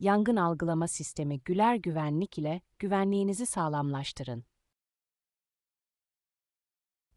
Yangın algılama sistemi Güler Güvenlik ile güvenliğinizi sağlamlaştırın.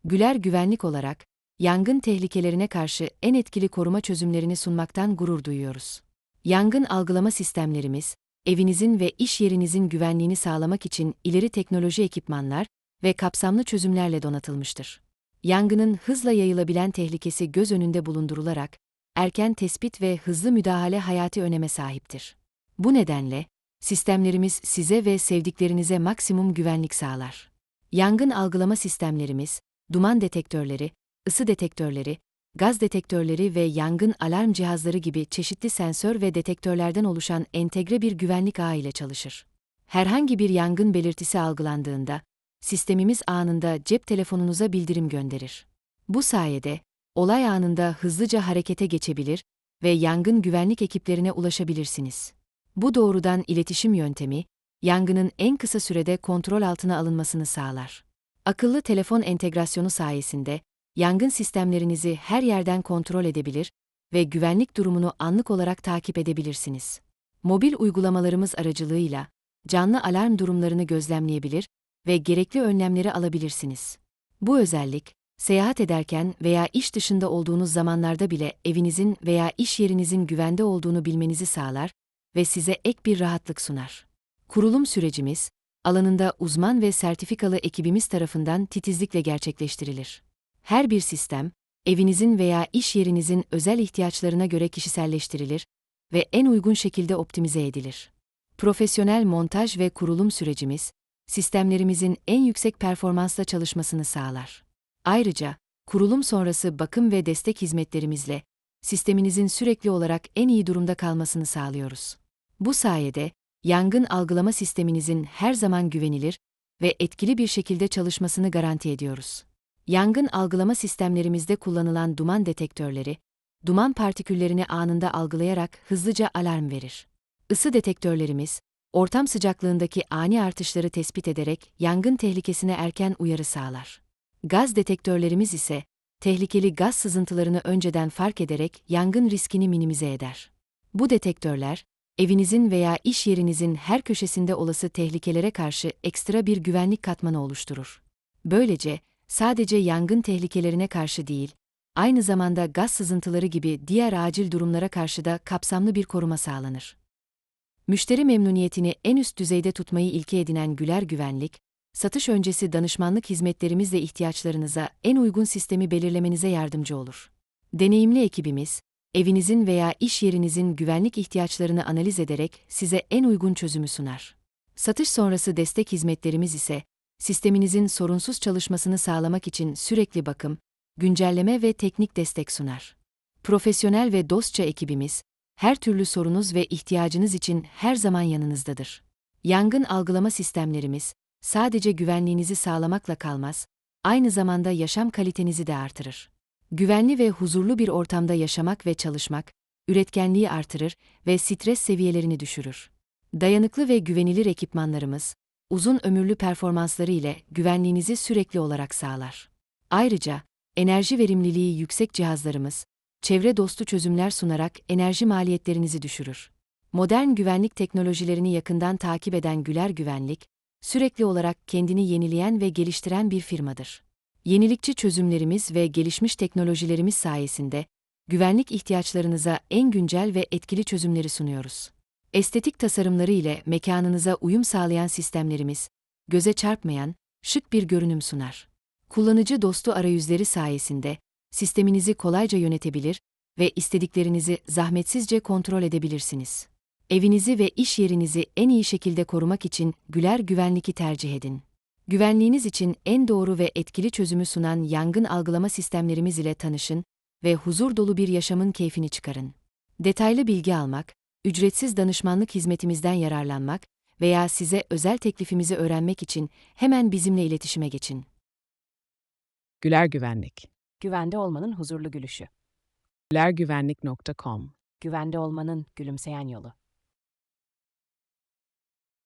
Güler Güvenlik olarak, yangın tehlikelerine karşı en etkili koruma çözümlerini sunmaktan gurur duyuyoruz. Yangın algılama sistemlerimiz, evinizin ve iş yerinizin güvenliğini sağlamak için ileri teknoloji ekipmanlar ve kapsamlı çözümlerle donatılmıştır. Yangının hızla yayılabilen tehlikesi göz önünde bulundurularak, erken tespit ve hızlı müdahale hayati öneme sahiptir. Bu nedenle, sistemlerimiz size ve sevdiklerinize maksimum güvenlik sağlar. Yangın algılama sistemlerimiz, duman detektörleri, ısı detektörleri, gaz detektörleri ve yangın alarm cihazları gibi çeşitli sensör ve detektörlerden oluşan entegre bir güvenlik ağı ile çalışır. Herhangi bir yangın belirtisi algılandığında, sistemimiz anında cep telefonunuza bildirim gönderir. Bu sayede, olay anında hızlıca harekete geçebilir ve yangın güvenlik ekiplerine ulaşabilirsiniz. Bu doğrudan iletişim yöntemi, yangının en kısa sürede kontrol altına alınmasını sağlar. Akıllı telefon entegrasyonu sayesinde, yangın sistemlerinizi her yerden kontrol edebilir ve güvenlik durumunu anlık olarak takip edebilirsiniz. Mobil uygulamalarımız aracılığıyla, canlı alarm durumlarını gözlemleyebilir ve gerekli önlemleri alabilirsiniz. Bu özellik, seyahat ederken veya iş dışında olduğunuz zamanlarda bile evinizin veya iş yerinizin güvende olduğunu bilmenizi sağlar ve size ek bir rahatlık sunar. Kurulum sürecimiz, alanında uzman ve sertifikalı ekibimiz tarafından titizlikle gerçekleştirilir. Her bir sistem, evinizin veya iş yerinizin özel ihtiyaçlarına göre kişiselleştirilir ve en uygun şekilde optimize edilir. Profesyonel montaj ve kurulum sürecimiz, sistemlerimizin en yüksek performansla çalışmasını sağlar. Ayrıca, kurulum sonrası bakım ve destek hizmetlerimizle, sisteminizin sürekli olarak en iyi durumda kalmasını sağlıyoruz. Bu sayede, yangın algılama sisteminizin her zaman güvenilir ve etkili bir şekilde çalışmasını garanti ediyoruz. Yangın algılama sistemlerimizde kullanılan duman detektörleri, duman partiküllerini anında algılayarak hızlıca alarm verir. Isı detektörlerimiz, ortam sıcaklığındaki ani artışları tespit ederek yangın tehlikesine erken uyarı sağlar. Gaz detektörlerimiz ise, tehlikeli gaz sızıntılarını önceden fark ederek yangın riskini minimize eder. Bu detektörler, evinizin veya iş yerinizin her köşesinde olası tehlikelere karşı ekstra bir güvenlik katmanı oluşturur. Böylece, sadece yangın tehlikelerine karşı değil, aynı zamanda gaz sızıntıları gibi diğer acil durumlara karşı da kapsamlı bir koruma sağlanır. Müşteri memnuniyetini en üst düzeyde tutmayı ilke edinen Güler Güvenlik, satış öncesi danışmanlık hizmetlerimizle ihtiyaçlarınıza en uygun sistemi belirlemenize yardımcı olur. Deneyimli ekibimiz, evinizin veya iş yerinizin güvenlik ihtiyaçlarını analiz ederek size en uygun çözümü sunar. Satış sonrası destek hizmetlerimiz ise, sisteminizin sorunsuz çalışmasını sağlamak için sürekli bakım, güncelleme ve teknik destek sunar. Profesyonel ve dostça ekibimiz, her türlü sorunuz ve ihtiyacınız için her zaman yanınızdadır. Yangın algılama sistemlerimiz, sadece güvenliğinizi sağlamakla kalmaz, aynı zamanda yaşam kalitenizi de artırır. Güvenli ve huzurlu bir ortamda yaşamak ve çalışmak, üretkenliği artırır ve stres seviyelerini düşürür. Dayanıklı ve güvenilir ekipmanlarımız, uzun ömürlü performansları ile güvenliğinizi sürekli olarak sağlar. Ayrıca, enerji verimliliği yüksek cihazlarımız, çevre dostu çözümler sunarak enerji maliyetlerinizi düşürür. Modern güvenlik teknolojilerini yakından takip eden Güler Güvenlik, sürekli olarak kendini yenileyen ve geliştiren bir firmadır. Yenilikçi çözümlerimiz ve gelişmiş teknolojilerimiz sayesinde güvenlik ihtiyaçlarınıza en güncel ve etkili çözümleri sunuyoruz. Estetik tasarımları ile mekanınıza uyum sağlayan sistemlerimiz, göze çarpmayan, şık bir görünüm sunar. Kullanıcı dostu arayüzleri sayesinde sisteminizi kolayca yönetebilir ve istediklerinizi zahmetsizce kontrol edebilirsiniz. Evinizi ve iş yerinizi en iyi şekilde korumak için Güler Güvenlik'i tercih edin. Güvenliğiniz için en doğru ve etkili çözümü sunan yangın algılama sistemlerimiz ile tanışın ve huzur dolu bir yaşamın keyfini çıkarın. Detaylı bilgi almak, ücretsiz danışmanlık hizmetimizden yararlanmak veya size özel teklifimizi öğrenmek için hemen bizimle iletişime geçin. Güler Güvenlik. Güvende olmanın huzurlu gülüşü. Gülergüvenlik.com Güvende olmanın gülümseyen yolu.